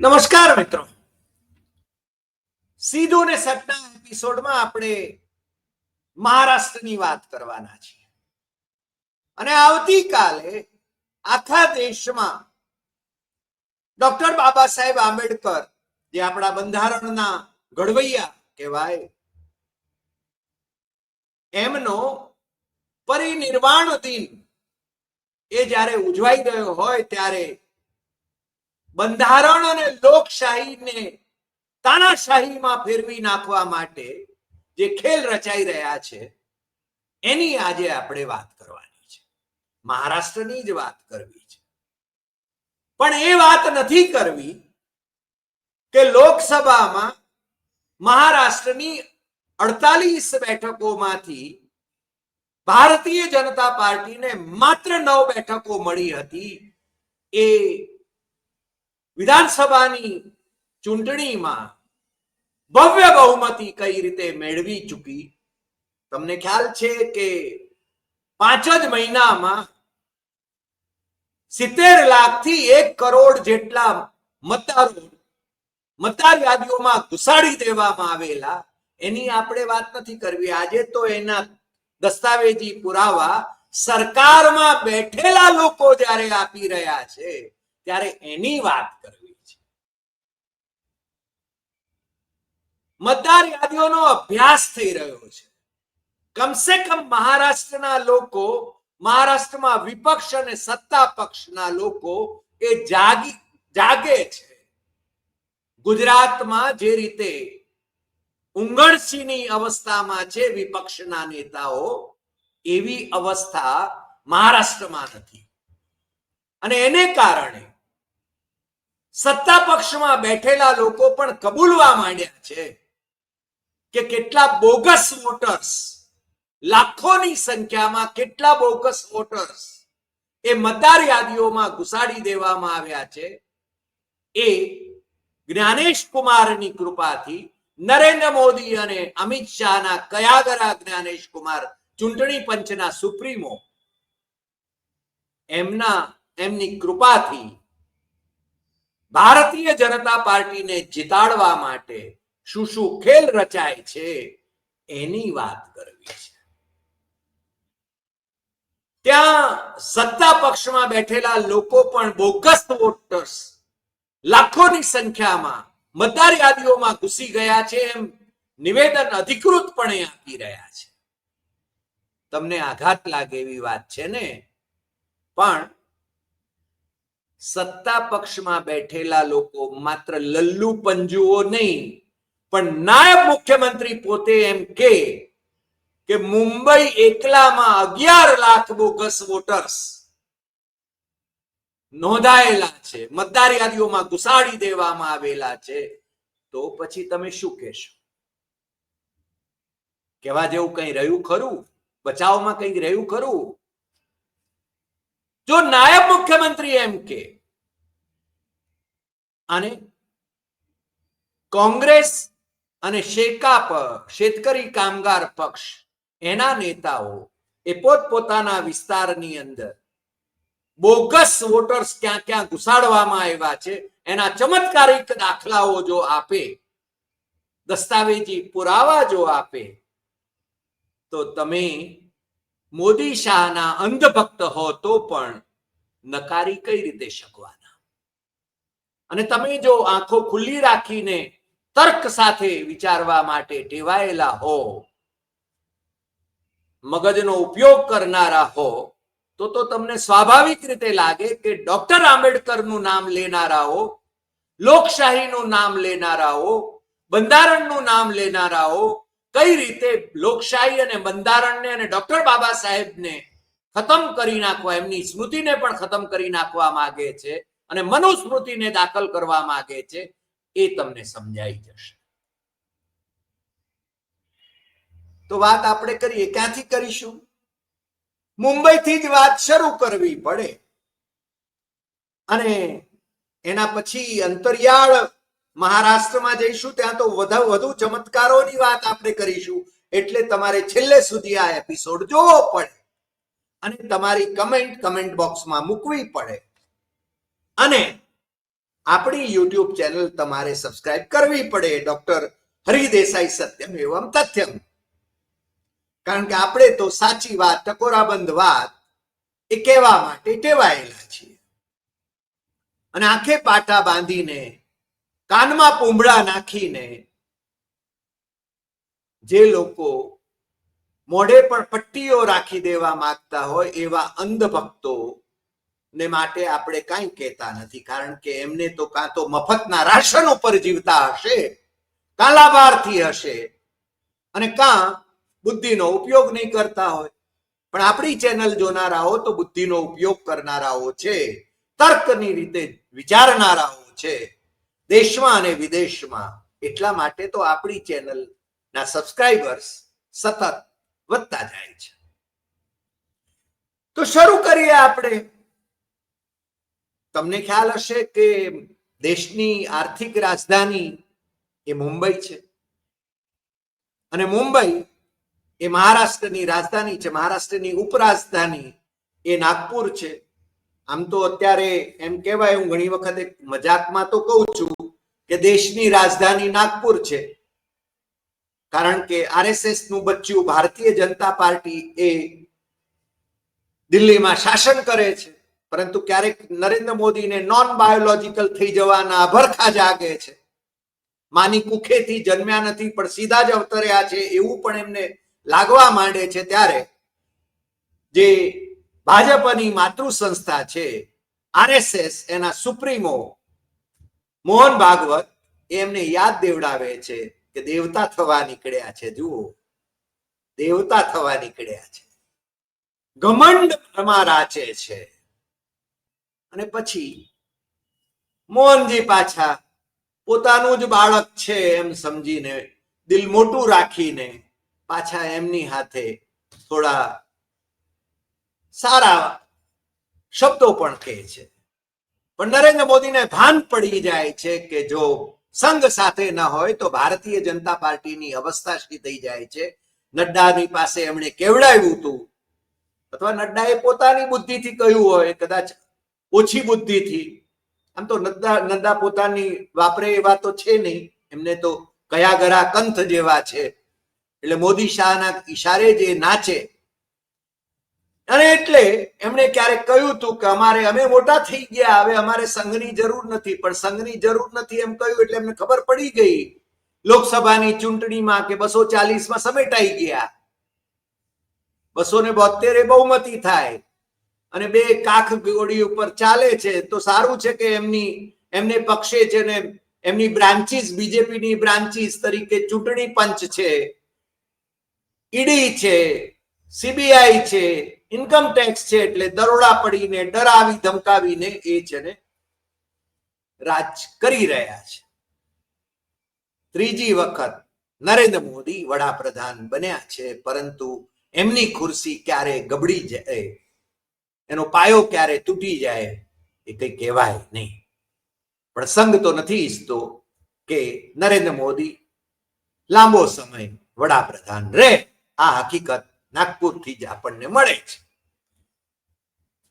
નમસ્કાર મિત્રો. સીધું ને સટના એપિસોડમાં આપણે મહારાષ્ટ્રની વાત કરવાના છીએ. અને આવતીકાલે આખા દેશમાં ડોક્ટર બાબા સાહેબ આંબેડકર, જે આપણા બંધારણના ઘડવૈયા કહેવાય, એમનો પરિનિર્વાણ દિન એ જ્યારે ઉજવાઈ ગયો હોય ત્યારે બંધારણ અને લોકશાહીને તાનાશાહીમાં ફેરવી નાખવા માટે જે ખેલ રચાઈ રહ્યા છે, એની આજે આપણે વાત કરવાની છે. મહારાષ્ટ્રની જ વાત કરવી છે. પણ એ વાત નથી કરવી કે લોકસભામાં મહારાષ્ટ્રની અડતાલીસ બેઠકોમાંથી ભારતીય જનતા પાર્ટીને માત્ર નવ બેઠકો મળી હતી એ વિધાનસભાની ચૂંટણીમાં ભવ્ય બહુમતી કઈ રીતે મેળવી ચૂકી? તમને ખ્યાલ છે કે પાંચ જ મહિનામાં સિત્તેર લાખથી એક કરોડ જેટલા મતદારો મતદાર યાદીઓમાં ઘુસાડી દેવામાં આવેલા. એની આપણે વાત નથી કરવી. આજે તો એના દસ્તાવેજી પુરાવા સરકારમાં બેઠેલા લોકો જ્યારે આપી રહ્યા છે, ત્યારે એની વાત કરવી છે મતદાર યાદીઓનો અભ્યાસ થઈ રહ્યો છે. કમસે કમ મહારાષ્ટ્રના લોકો, મહારાષ્ટ્રમાં વિપક્ષ અને સત્તા પક્ષના લોકો એ જાગી, જાગે છે. ગુજરાતમાં જે રીતે ઉંગણસીની અવસ્થામાં છે વિપક્ષના નેતાઓ, એવી અવસ્થા મહારાષ્ટ્રમાં નથી અને એને કારણે સત્તા પક્ષમાં બેઠેલા લોકો પણ કબૂલવા માંડ્યા છે કે કેટલા બોગસ વોટર્સ લાખોની સંખ્યામાં કેટલા બોગસ વોટર્સ એ મતદાર યાદીઓમાં ઘુસાડી દેવામાં આવ્યા છે? એ જ્ઞાનેશ કુમારની કૃપાથી નરેન્દ્ર મોદી અને અમિત શાહના કયાગરા જ્ઞાનેશ કુમાર ચૂંટણી પંચના સુપ્રીમો એમના, એમની કૃપાથી ભારતીય જનતા પાર્ટીને જીતાડવા માટે શું શું ખેલ રચાય છે, એની વાત કરવી છે. ત્યાં સત્તા પક્ષમાં બેઠેલા લોકો પણ બોગસ વોટર્સ લાખોની સંખ્યામાં મતદાર યાદીઓમાં ઘૂસી ગયા છે, એમ નિવેદન અધિકૃતપણે આપી રહ્યા છે. તમને આઘાત લાગે એવી વાત છે ને? પણ સત્તા પક્ષમાં બેઠેલા લોકો માત્ર લલ્લુ પંજુઓ નહીં પણ નાયબ મુખ્યમંત્રી પોતે એમ કે કે મુંબઈ એકલામાં અગિયાર લાખ બોગસ વોટર્સ નોંધાયેલા છે મતદાર ઘુસાડી દેવામાં આવેલા છે, તો પછી તમે શું કહેશો? કેવા જેવું કઈ રહ્યું ખરું? બચાવમાં કઈ રહ્યું ખરું? જો નાયબ મુખ્યમંત્રી એમ કે, અને કોંગ્રેસ અને શેકા પક્ષ, શેતકરી કામગાર પક્ષ, એના નેતાઓ એ પોતપોતાના વિસ્તારની અંદર બોગસ વોટર્સ ક્યાં ક્યાં ઘુસાડવામાં આવ્યા છે, એના ચમત્કારિક દાખલાઓ જો આપે, દસ્તાવેજી પુરાવા જો આપે, તો તમે મોદી શાહના અંધભક્ત હો તો પણ નકારી કઈ રીતે શકવાના? અને તમે જો આંખો ખુલ્લી રાખીને તર્ક સાથે વિચારવા માટે ટેવાયેલા હો. મગજનો ઉપયોગ કરનારા હો. તો તો તમને સ્વાભાવિક રીતે લાગે કે ડોક્ટર આંબેડકરનું નામ લેનારાઓ લોકશાહીનું નામ લેનારાઓ બંધારણનું નામ લેનારાઓ કઈ રીતે લોકશાહી અને બંધારણને અને ડોક્ટર બાબા સાહેબને ખતમ કરી નાખવા, એમની સ્મૃતિને પણ ખતમ કરી નાખવા માંગે છે અને મનુસ્મૃતિને દાખલ કરવા માંગે છે. એ તમને સમજાઈ જશે. તો વાત આપણે કરીએ, ક્યાંથી કરીશું? મુંબઈથી જ વાત શરૂ કરવી પડે. અને એના પછી અંતરિયાળ મહારાષ્ટ્રમાં જઈશું, ત્યાં તો વધુ વધુ ચમત્કારોની વાત આપણે કરીશું. એટલે તમારે છેલ્લે સુધી આ એપિસોડ જોવો પડે. અને તમારી કમેન્ટ કમેન્ટ બોક્સમાં મૂકવી પડે. અને આપણી યુટ્યુબ ચેનલ તમારે સબસ્ક્રાઇબ કરવી પડે ડોક્ટર હરિદેસાઈ સત્યમ એવમ તથ્યમ. કારણ કે આપણે તો સાચી વાત, ટકોરાબંધ વાત એ કહેવા માટે ટેવાયેલા છીએ. અને આંખે પાટા બાંધીને, કાનમાં પૂંબળા નાખીને જે લોકો મોઢે પણ પટ્ટીઓ રાખી દેવા માંગતા હોય એવા અંધ ભક્તો ને માટે આપણે કાંઈ કહેતા નથી, કારણ કે એમને તો કાં તો મફતના રાશન ઉપર જીવતા હશે કાં હશે, અને કાં બુદ્ધિનો ઉપયોગ નહીં કરતા હોય. પણ આપણી ચેનલ જોનારાઓ તો બુદ્ધિનો ઉપયોગ કરનારાઓ છે, તર્કની રીતે વિચારનારાઓ છે, દેશમાં અને વિદેશમાં. એટલા માટે તો આપણી ચેનલ ના સબસ્ક્રાઇબર્સ સતત વધતા જાય છે. તો શરૂ કરીએ આપણે. તમને ખ્યાલ હશે કે દેશની આર્થિક રાજધાની એ મુંબઈ છે. અને મુંબઈ એ મહારાષ્ટ્રની રાજધાની છે. મહારાષ્ટ્રની ઉપરાજધાની એ નાગપુર છે. આમ તો અત્યારે એમ કહેવાય, હું ઘણી વખત એક મજાકમાં તો કહું છું કે દેશની રાજધાની નાગપુર છે. કારણ કે આરએસએસનું બચ્ચું ભારતીય જનતા પાર્ટી એ દિલ્હીમાં શાસન કરે છે. પરંતુ ક્યારેક નરેન્દ્ર મોદીને નોન બાયોલોજિકલ થઈ જવાના અભરખા જાગે છે. માની કુખેથી જન્મ્યા નથી, પણ સીધા જ અવતર્યા છે એવું પણ એમને લાગવા માંડે છે ત્યારે જે ભાજપની માતૃ સંસ્થા છે, આરએસએસ, એના સુપ્રીમો મોહન ભાગવત એમને યાદ દેવડાવે છે કે દેવતા થવા નીકળ્યા છે. જુઓ, દેવતા થવા નીકળ્યા છે. ઘમંડ રાચે છે. અને પછી મોહનજી પાછા પોતાનું જ બાળક છે એમ સમજીને દિલ મોટું રાખીને પાછા એમની હાથે થોડા સારા શબ્દો પણ કહે છે. પણ નરેન્દ્ર મોદીને ભાન પડી જાય છે કે જો સંઘ સાથે ન હોય તો ભારતીય જનતા પાર્ટીની અવસ્થા શી થઈ જાય છે. નડ્ડાની પાસે એમણે કેવડાવ્યું હતું? અથવા નડ્ડાએ પોતાની બુદ્ધિથી કહ્યું હોય, કદાચ ઓછી બુદ્ધિથી. આમ તો નડ્ડા નડ્ડા પોતાની વાપરે એવા તો છે નહીં. એમને તો કયા ગરા કંથ જેવા છે. એટલે મોદી શાહના ઈશારે જે નાચે. અને એટલે એમણે ક્યારેક કહ્યું હતું કે અમારે, અમે મોટા થઈ ગયા, હવે અમારે સંઘની જરૂર નથી. પણ સંઘની જરૂર નથી એમ કહ્યું એટલે એમને ખબર પડી ગઈ. લોકસભાની ચૂંટણીમાં કે બસો ચાલીસમાં સમેટાઈ ગયા. બસો ને બોતેરે બહુમતી થાય. અને બે કાખ ગોળી ઉપર ચાલે છે, તો સારું છે કે એમની, એમને પક્ષે છે ને એમની બ્રાન્ચીસ બીજેપીની બ્રાન્ચીસ તરીકે ચૂંટણી પંચ છે ઈડી છે સીબીઆઈ છે ઇન્કમ ટેક્સ છે, એટલે દરોડા પડીને, ડરાવી, ધમકાવીને એ છે ને રાજ કરી રહ્યા છે. ત્રીજી વખત નરેન્દ્ર મોદી વડાપ્રધાન બન્યા છે, પરંતુ એમની ખુરશી ક્યારે ગબડી જાય? એનો પાયો ક્યારે તૂટી જાય એ કઈ કહેવાય નહીં. પણ સંઘ તો નથી ઈચ્છતો કે નરેન્દ્ર મોદી લાંબો સમય વડાપ્રધાન રહે. આ હકીકત નાગપુરથી જ આપણને મળે છે.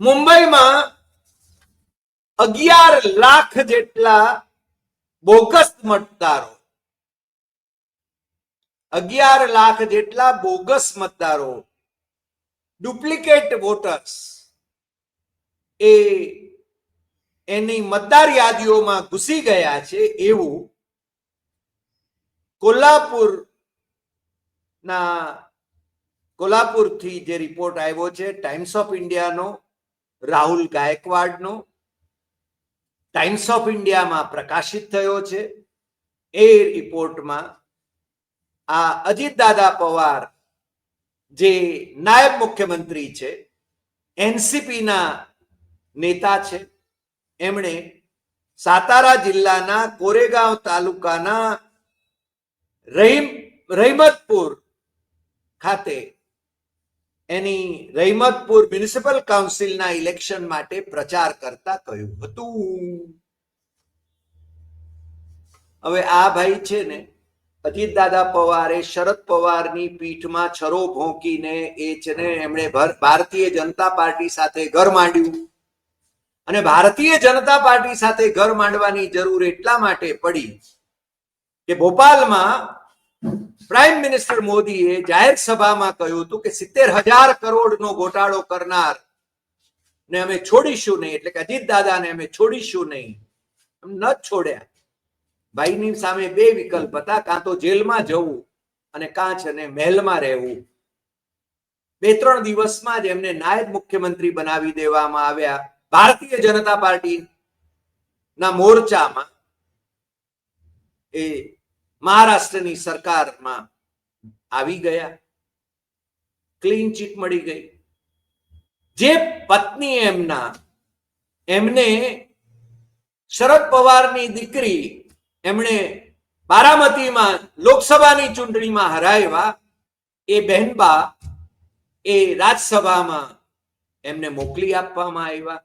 મુંબઈમાં અગિયાર લાખ જેટલા બોગસ મતદારો, અગિયાર લાખ જેટલા બોગસ મતદારો, ડુપ્લિકેટ વોટર્સ એ એની મતદાર યાદીઓમાં ઘૂસી ગયા છે એવું કોલ્હાપુર ના કોલ્હાપુરથી જે રિપોર્ટ આવ્યો છે ટાઈમ્સ ઓફ ઇન્ડિયાનો રાહુલ ગાયકવાડનો ટાઈમ્સ ઓફ ઇન્ડિયામાં પ્રકાશિત થયો છે. એ રિપોર્ટમાં આ અજીત દાદા પવાર જે નાયબ મુખ્યમંત્રી છે, એનસીપીના નેતા છે. એમણે સાતારા જિલ્લાના કોરેગાંવ તાલુકાના રહીમ, રહીમતપુર ખાતે એની રહીમતપુર મ્યુનિસિપલ કાઉન્સિલના ઇલેક્શન માટે પ્રચાર કરતા કહ્યું હતું. હવે આ ભાઈ છે ને અજીત દાદા પવારે શરદ પવારની પીઠમાં છરો ભોંકીને એ છે ને એમણે ભારતીય જનતા પાર્ટી સાથે ઘર માંડ્યું. અને ભારતીય જનતા પાર્ટી સાથે ઘર માંડવાની જરૂર એટલા માટે પડી કે ભોપાલમાં પ્રાઇમ મિનિસ્ટર મોદીએ જાહેર સભામાં કહ્યું હતું કે સિત્તેર હજાર કરોડનો ગોટાળો કરનાર ને અમે છોડીશું નહીં, એટલે કે અજીત દાદાને અમે છોડીશું નહીં. ન છોડ્યા. ભાઈની સામે બે વિકલ્પ હતા, કાં તો જેલમાં જવું અને કાં છે મહેલમાં રહેવું. બે ત્રણ દિવસમાં જ એમને નાયબ મુખ્યમંત્રી બનાવી દેવામાં આવ્યા. ભારતીય જનતા પાર્ટી ના મોરચામાં એ મહારાષ્ટ્રની સરકારમાં આવી ગયા. ક્લીન ચીટ મળી ગઈ. જે પત્ની એમના, એમને શરદ પવારની દીકરી એમણે બારામતીમાં લોકસભાની ચૂંટણીમાં હરાવ્યા. એ બહેનબા એ રાજ્યસભામાં એમને મોકલી આપવામાં આવ્યા.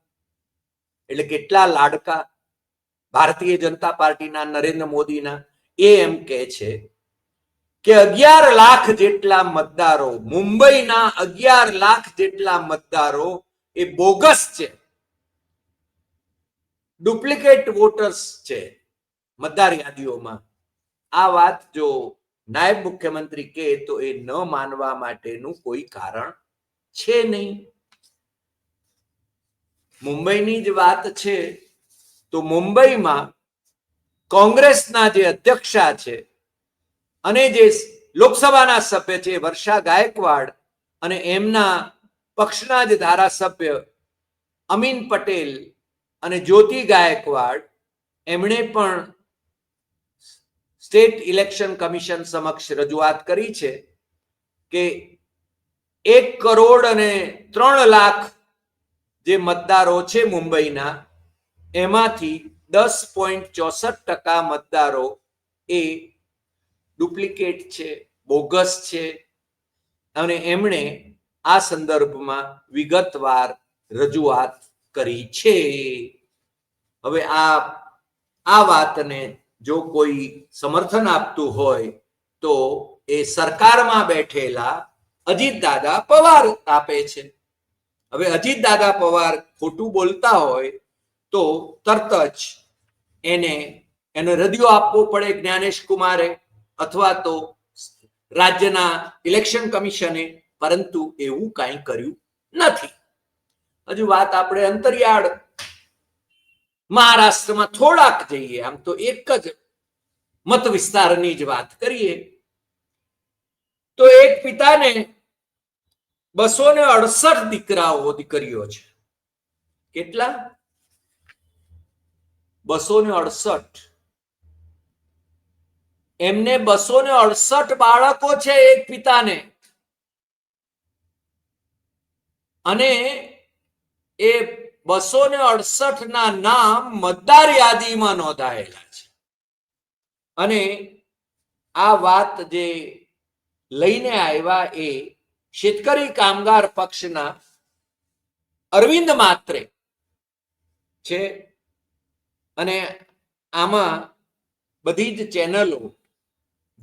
એટલે કેટલા લાડકા ભારતીય જનતા પાર્ટીના નરેન્દ્ર મોદીના, એ એમ કે છે કે અગિયાર લાખ જેટલા મતદારો, મુંબઈના અગિયાર લાખ જેટલા મતદારો એ બોગસ છે. ડુપ્લિકેટ વોટર્સ છે મતદાર યાદીઓમાં. આ વાત જો નાયબ મુખ્યમંત્રી કહે તો એ ન માનવા માટેનું કોઈ કારણ છે નહીં. મુંબઈની જ વાત છે, તો મુંબઈમાં કોંગ્રેસના જે અધ્યક્ષા છે અને જે લોકસભાના સભ્ય છે, વર્ષા ગાયકવાડ અને એમના પક્ષના જ ધારાસભ્ય અમીન પટેલ અને જ્યોતિ ગાયકવાડ, એમણે પણ સ્ટેટ ઇલેક્શન કમિશન સમક્ષ રજૂઆત કરી છે કે એક કરોડ અને ત્રણ લાખ જે મતદારો છે મુંબઈના, એમાંથી દસ પોઈન્ટ ચોસઠ ટકા મતદારો એ ડુપ્લિકેટ છે, બોગસ છે અને એમણે આ સંદર્ભમાં વિગતવાર રજૂઆત કરી છે. હવે આ આ વાતને જો કોઈ સમર્થન આપતું હોય તો એ સરકારમાં બેઠેલા અજીત દાદા પવાર આપે છે. હવે અજીત દાદા પવાર ખોટું બોલતા હોય તો તરત જ એને એને રદિયો આપવો પડે જ્ઞાનેશ કુમારે અથવા તો રાજ્યના ઇલેક્શન કમિશને, પરંતુ એવું કાંઈ કર્યું નથી. હજુ વાત આપણે અંતરિયાળ મહારાષ્ટ્રમાં થોડાક જઈએ, આમ તો એક જ મત વિસ્તારની જ વાત કરીએ, તો એક પિતાને બસો ને અડસઠ દીકરાઓ દીકરીઓ છે. કેટલા? બસો ને અડસઠ. એમને બસો ને અડસઠ બાળકો છે એક પિતાને. અને એ બસો ને અડસઠ ના નામ મતદાર યાદીમાં નોંધાયેલા છે. અને આ વાત જે લઈને આવ્યા એ શેતકરી કામગાર પક્ષના અરવિંદ માત્રે છે અને આમાં બધી જ ચેનલો,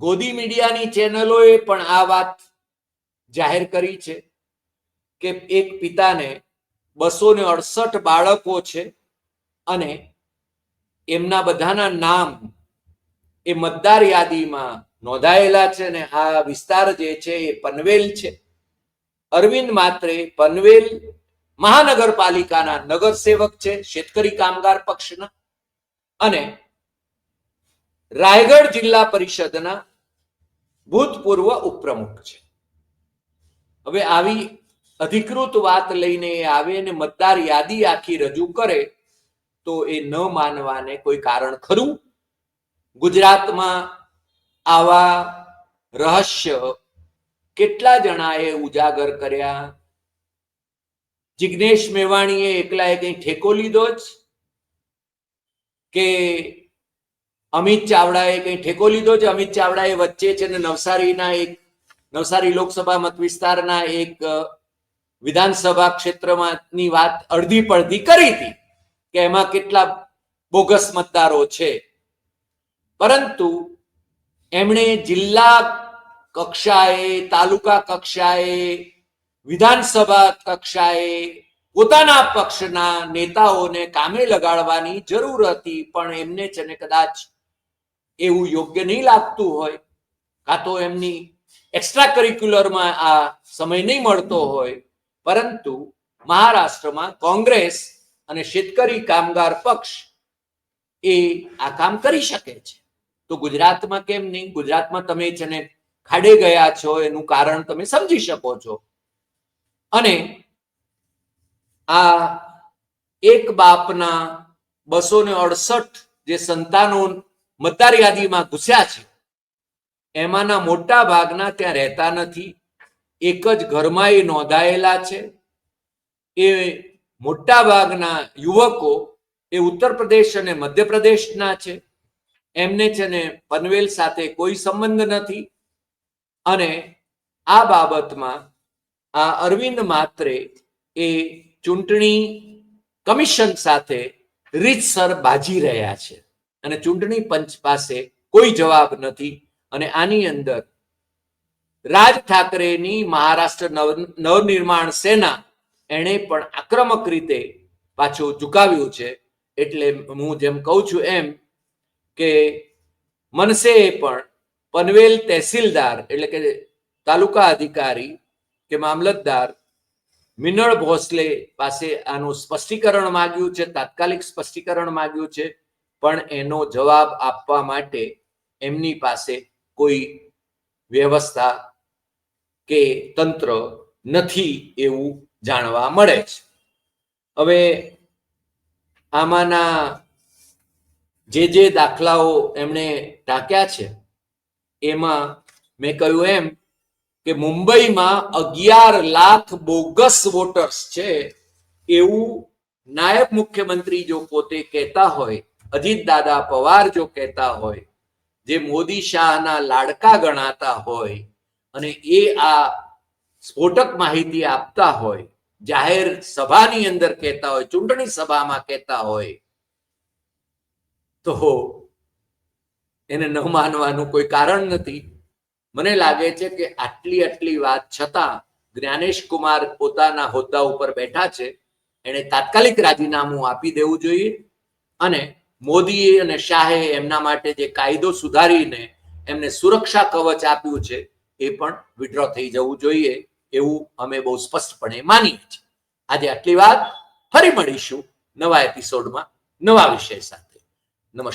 ગોદી મીડિયાની ચેનલોએ પણ આ વાત જાહેર કરી છે કે એક પિતાને બસો ને અડસઠ બાળકો છે અને એમના બધાના નામ એ મતદાર યાદીમાં નોંધાયેલા છે ને આ વિસ્તાર જે છે એ પનવેલ છે. અરવિંદ માત્રે પનવેલ મહાનગરપાલિકાના નગરસેવક છે, શેતકરી કામગાર પક્ષના અને રાયગઢ જિલ્લા પરિષદના ભૂતપૂર્વ ઉપપ્રમુખ છે. હવે આવી અધિકૃત વાત લઈને આવે અને મતદાર યાદી આખી રજૂ કરે તો એ ન માનવાને કોઈ કારણ ખરું? ગુજરાતમાં આવા રહસ્ય કેટલા જણાએ ઉજાગર કર્યા? જિગ્નેશ મેવાણીએ એકલાએ કઈ ઠેકો લીધો જ? કે અમિત ચાવડાએ કઈ ઠેકો લીધો છે અમિત ચાવડાએ વચ્ચે છે ને નવસારીના એક, નવસારી લોકસભા મત વિસ્તારના એક વિધાનસભા ક્ષેત્રમાંની વાત અડધી પડધી કરી હતી કે એમાં કેટલા બોગસ મતદારો છે. પરંતુ એમણે જિલ્લા કક્ષાએ, તાલુકા કક્ષાએ, વિધાનસભા કક્ષાએ પોતાના પક્ષના નેતાઓને કામે લગાડવાની જરૂર હતી, પણ એમને છે ને કદાચ એવું યોગ્ય નહીં લાગતું હોય, કાં તો એમની એક્સ્ટ્રા કરિક્યુલરમાં આ સમય નહીં મળતો હોય. પરંતુ મહારાષ્ટ્રમાં કોંગ્રેસ અને શેતકરી કામગાર પક્ષ એ આ કામ કરી શકે છે. તો ગુજરાતમાં કેમ નહીં? ગુજરાતમાં તમે છે ને ખાડે ગયા છો, એનું કારણ તમે સમજી શકો છો. અને આ એક બાપના બસો ને અડસઠ જે સંતાનો મતદાર યાદીમાં ઘૂસ્યા છે, એમાંના મોટા ભાગના ત્યાં રહેતા નથી. એક જ ઘરમાં એ નોંધાયેલા છે. એ મોટા ભાગના યુવકો એ ઉત્તર પ્રદેશ અને મધ્યપ્રદેશના છે. એમને છે ને પનવેલ સાથે કોઈ સંબંધ નથી. અને આ બાબતમાં આ અરવિંદ માત્રે એ ચૂંટણી કમિશન સાથે રીતસર બાજી રહ્યા છે. અને ચૂંટણી પંચ પાસે કોઈ જવાબ નથી. અને આની અંદર રાજ ઠાકરેની મહારાષ્ટ્ર નવ, નવનિર્માણ સેના એણે પણ આક્રમક રીતે પાછું ઝુકાવ્યું છે. એટલે હું જેમ કહું છું એમ કે મનસેએ પણ પનવેલ તહેસીલદાર, એટલે કે તાલુકા અધિકારી કે મામલતદાર મિનળ ભોસલે પાસે આનું સ્પષ્ટીકરણ માંગ્યું છે, તાત્કાલિક સ્પષ્ટીકરણ માંગ્યું છે, પણ એનો જવાબ આપવા માટે એમની પાસે કોઈ વ્યવસ્થા કે તંત્ર નથી એવું જાણવા મળે છે. હવે આમાંના જે જે દાખલાઓ એમણે ટાંક્યા છે એમાં મેં કહ્યું એમ કે મુંબઈમાં અગિયાર લાખ બોગસ વોટર્સ છે એવું નાયબ મુખ્યમંત્રી જો પોતે કહેતા હોય, અજીત દાદા પવાર જો કહેતા હોય, જે મોદી શાહના લાડકા ગણાતા હોય અને એ આ સ્ફોટક માહિતી આપતા હોય, જાહેર સભાની અંદર કહેતા હોય, ચૂંટણી સભામાં કહેતા હોય, તો એને ન માનવાનું કોઈ કારણ નથી. મને લાગે છે કે આટલી આટલી વાત છતાં જ્ઞાનેશ કુમાર પોતાના હોદ્દા ઉપર બેઠા છે. એને તાત્કાલિક રાજીનામું આપી દેવું જોઈએ અને મોદીએ અને શાહે એમના માટે જે કાયદો સુધારીને એમને સુરક્ષા કવચ આપ્યું છે એ પણ વિડ્રો થઈ જવું જોઈએ એવું અમે બહુ સ્પષ્ટપણે માનીએ છીએ. આજે આટલી વાત ફરી મળીશું નવા એપિસોડમાં નવા વિષય સાથે. નમસ્કાર.